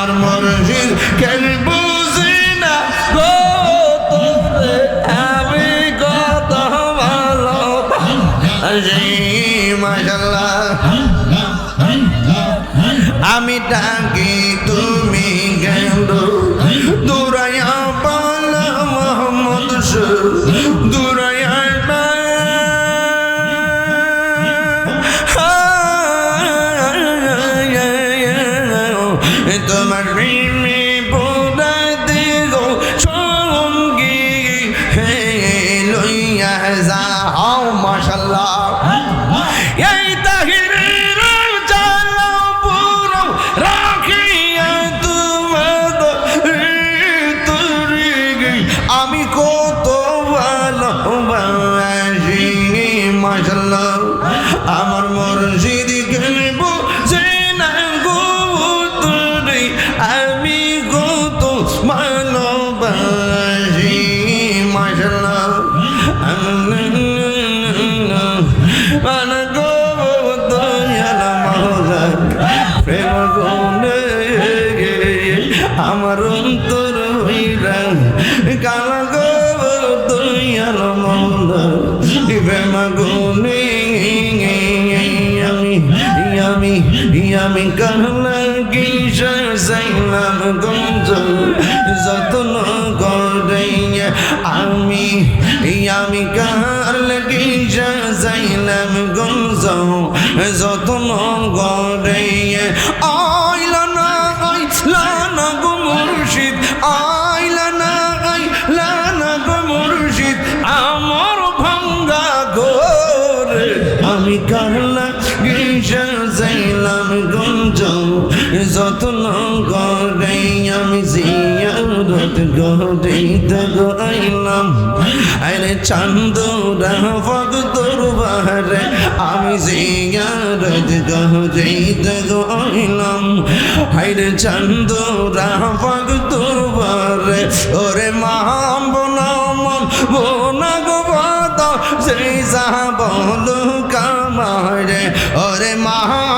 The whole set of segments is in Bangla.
আমার মুর্শিদ কেন বুঝি না গো তোরে? আমি কত ভালো। মাশাল্লাহ আমি ডাকি আমি কালা কিসা সাইলাম গঞ্জ যত্ন করে আমি আমি কাল কিসা সাইলাম গঞ্জ যত্ন করে জিয়ারত গরে গো আইলাম। আরে চান্দরা তোর বাহারে আমি জিয়ারত গরে গো আইলাম। আরে চান্দরা তোর বাহারে ওরে মাম বনামন বোনা গো বাদা, সেই যাহা বলো কামারে ওরে মহান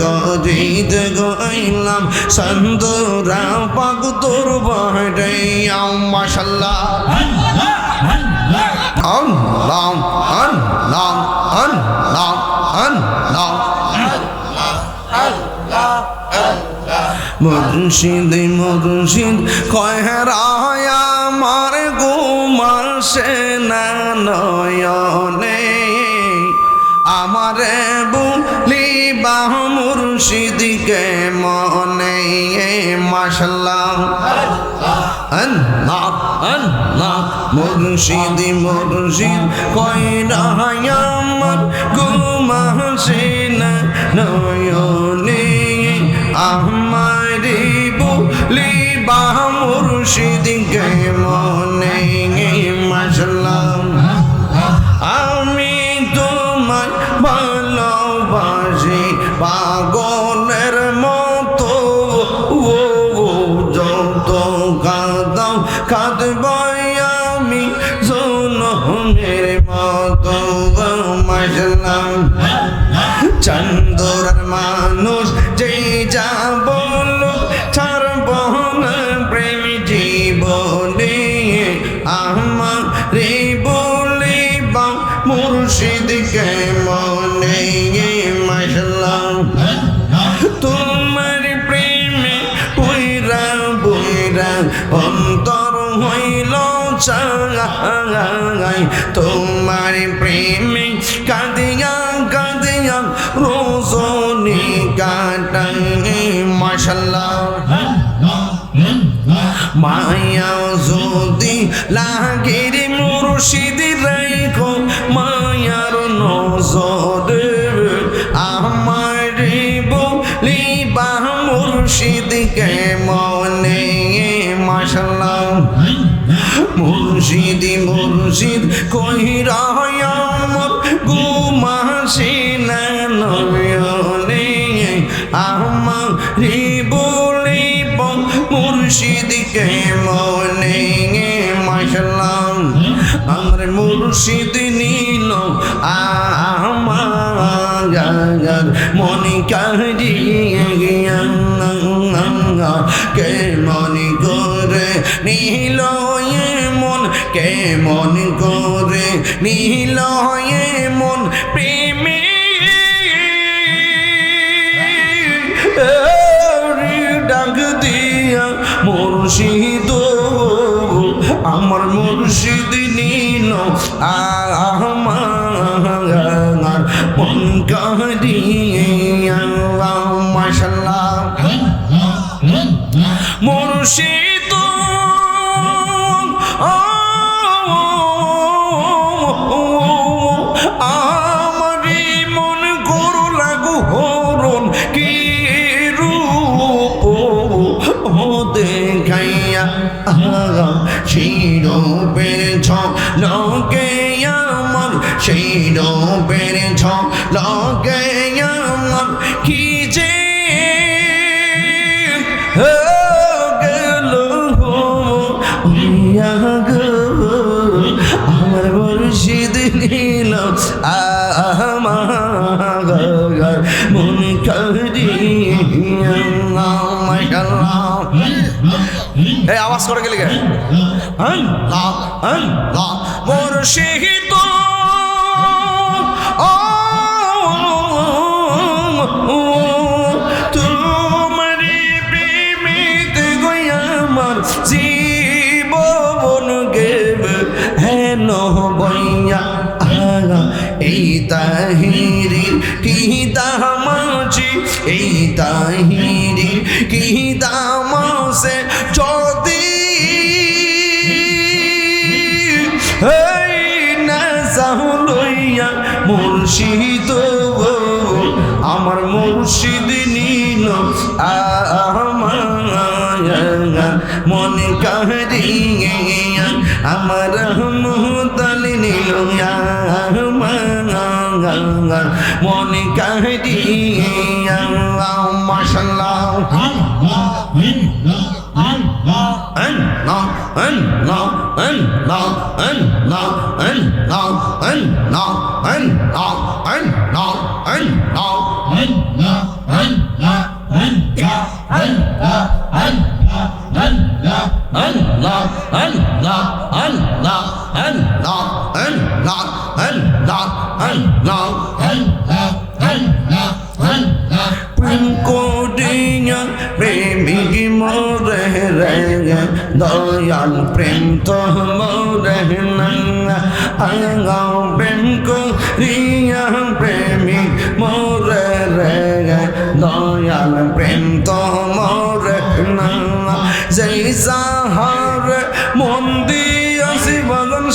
গরিদ গইলাম, সন্দরা পাক তোর বাড়ে মাশাল্লাহ। আল্লাহ আল্লাহ আল্লাহ আল্লাহ মুর্শিদ মুর্শিদ কয় রায় আমার গুমার সে না নয়নে, আমারে বাহ মুর্শিদকে মনে আল্লাহ মুর্শিদ মুর্শিদ, কয় আমার গুমার সে না নয়নে। আমারে বলি বাহ মুর্শিদকে মনে জনমের মতো মাসলাম চন্দর মানুষ যেই যা তোমার প্রেমে কাঁদিয়া কাঁদিয়া রোজনি কাটাই মাসাল্লাহ মায়া যদি লাগের মুর্শিদ রাইখো মুর্শিদি মুর্শিদ কই আমার গুমাসি নয়নে আমার বলিব মুর্শিদকে মনে মাসাল্লাহ আমার মুর্শিদ নীল আমার মনি কাহিয়া কে মনি করে নীল মন কে মন করে নীল মন প্রেমী? ডাক দিয়া মুর্শিদ আমার মুর্শিদ নীল আমার সেই রূপের ছ লগে আমার, সেই রূপের ছ লগে আমার। কি যে আমার মুর্শিদ নীল, আমার মন করিয়া এই আওয়াজ করে গেলে গে মুর্শিদ হেন বইয়া এই তাহিরি কি দামাজি এই তাহিরি মুর্শিদ আমার মুর্শিদ নীল মন কাহিয়া আমার মুহতালি নীল মন কাহিয়া মাশাল্লাহ। and not and not and not and not and not প্রেম করিয়া প্রেমিক মোরে রে দয়াল প্রেম তো মোরে না আঙ্গাও প্রেম করিয়া প্রেমিক মোরে রে দয়াল প্রেম তো মোরে না যেই সাহার মন দিয়াছি বাগান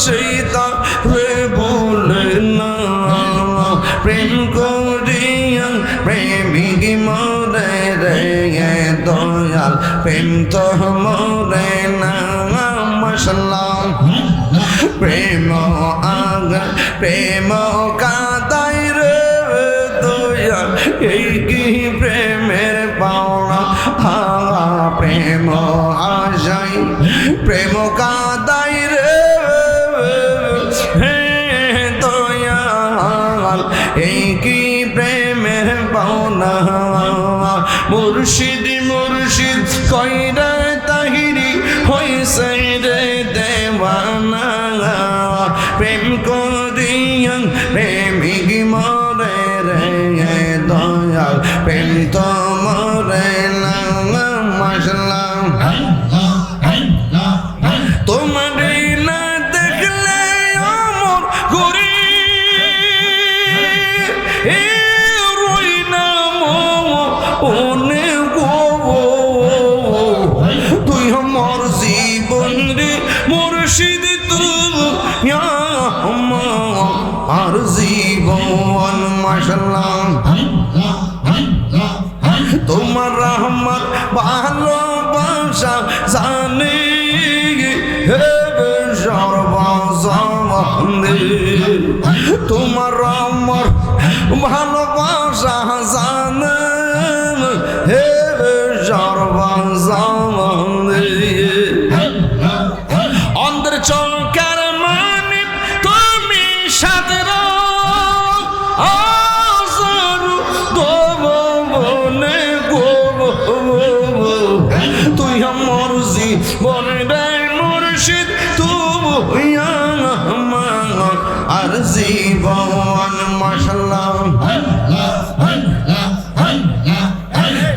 প্রেম তো মরে না মশলা প্রেম আগ প্রেম কাদাই রে দয়াল। এই কি প্রেমের পাওনা? হা প্রেম আশাই প্রেম কাদাই রে হে দয়াল। এই কি প্রেমের পাওনা? মুর্শিদ তোমার রহমত ভালোবাসা জানি। সর্বসম্বন্ধে তোমার রহমত ভালোবাসা জানে। হেবে তুই আমার জীবন দেয় মুর্শিদ তুই আমার আর জীবন মাসাল্লাহ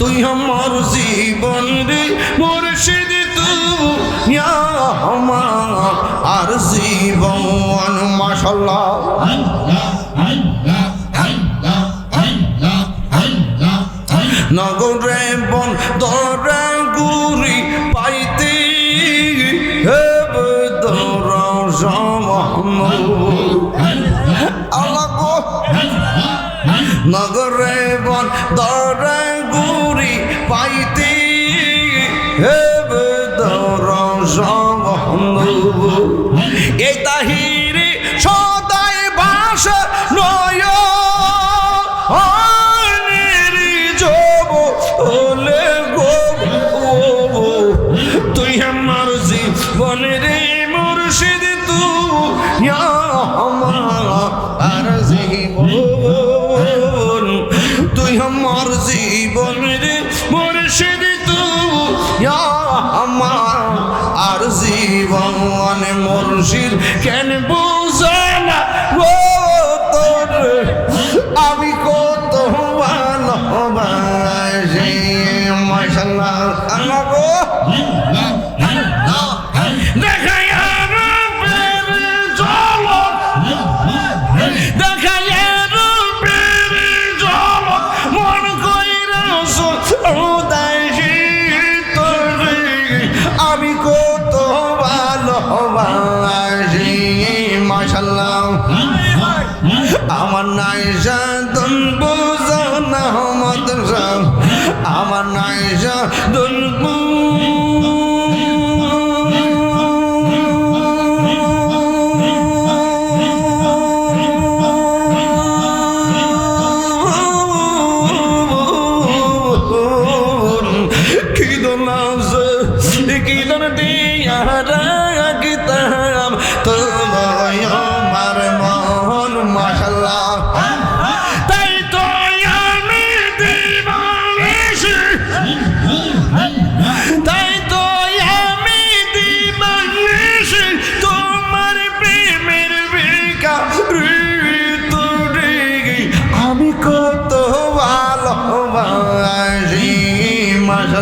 তুই আমার জীবন রে মুর্শিদ তুই আমার আর জীবন মাসাল্লাহ ধরা গুরি পাইতে হেব ধরা সমহম আল্লাহ নগরে বন ধরা I need it.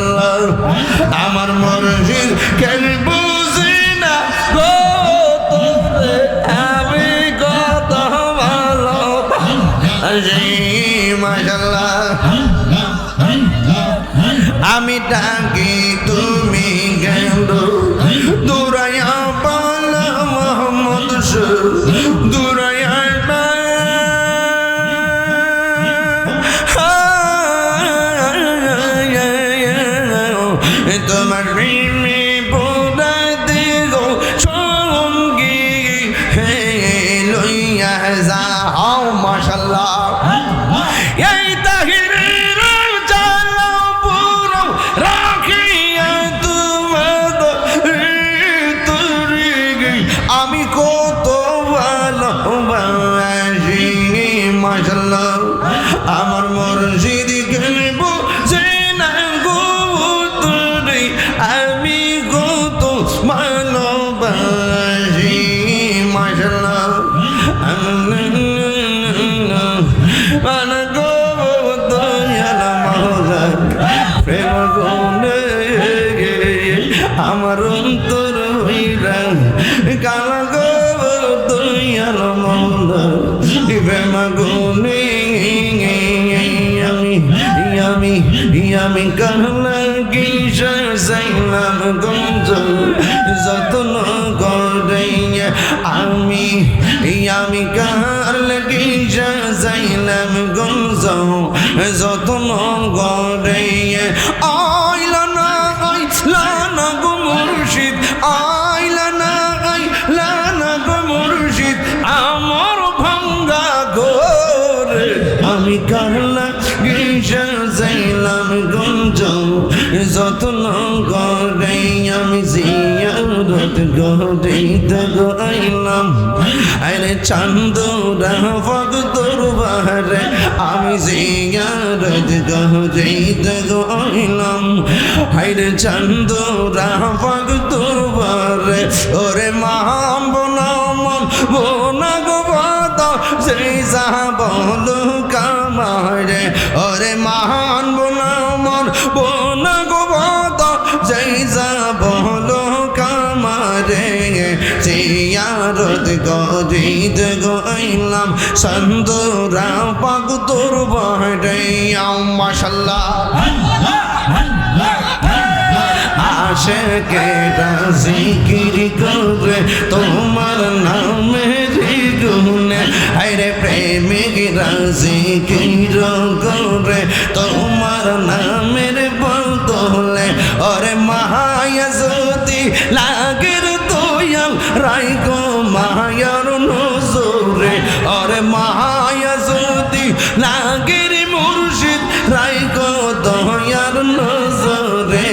আল্লাহ আমার মরজিদ কেন বুঝি না গো আমি কত ভালো। আমি টান আমার মর্জি আমি আমি কারলার কিশোর সাইলাম গঞ্জ যতন করে আমি আমি কারল কিশোর সাইলাম গঞ্জ যতন করে যত করে আমি জিয়ারত করিত আইলাম। আরে চান্দরা দরবারে আমি জিয়ারত করিত আইলাম। আরে চান্দরা ভগ দরবারে ওরে মা বোনা মন বোনা সেই যাহা বল কামারে ওরে মহা সেই যা বল কামারে, জিয়ারত গরিদ গইলাম, সন্দুরা পাক দরবারে মাশাল্লাহ। আশেকে জিকির করে তোমার নামে গুনে হাইরে প্রেমিক জিকির করে, তোমার নামের বদলে ওরে মায়া জ্যোতি লাগের দয়াল, রাই গো মায়ার নজরে। মায়া জ্যোতি লাগের মুর্শিদ, রাই গো দয়ার নজরে।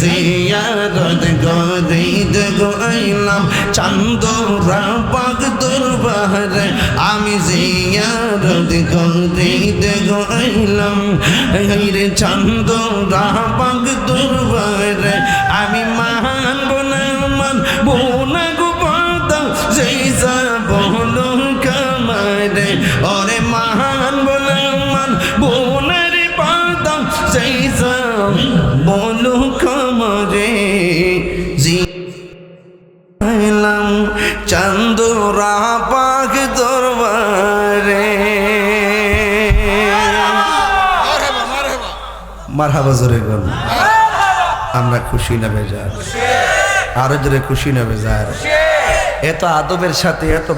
জিয়ারত গদিদ গইলাম, চান্দরা দরবারে আমি জিয়ারত গদিদ গইলাম রে চান্দরা পাক দরবারে আমি মান বনামান বোনা গো পাতা সেই যা বলো কামারে ওরে মহান বনামান বোনারে পাতা সেই যা বলো কামারে জি এলাম মারহাবা জোরে বল। আমরা খুশি না বেজার। আরও জোরে খুশি না বেজার। এত আদবের সাথে, এত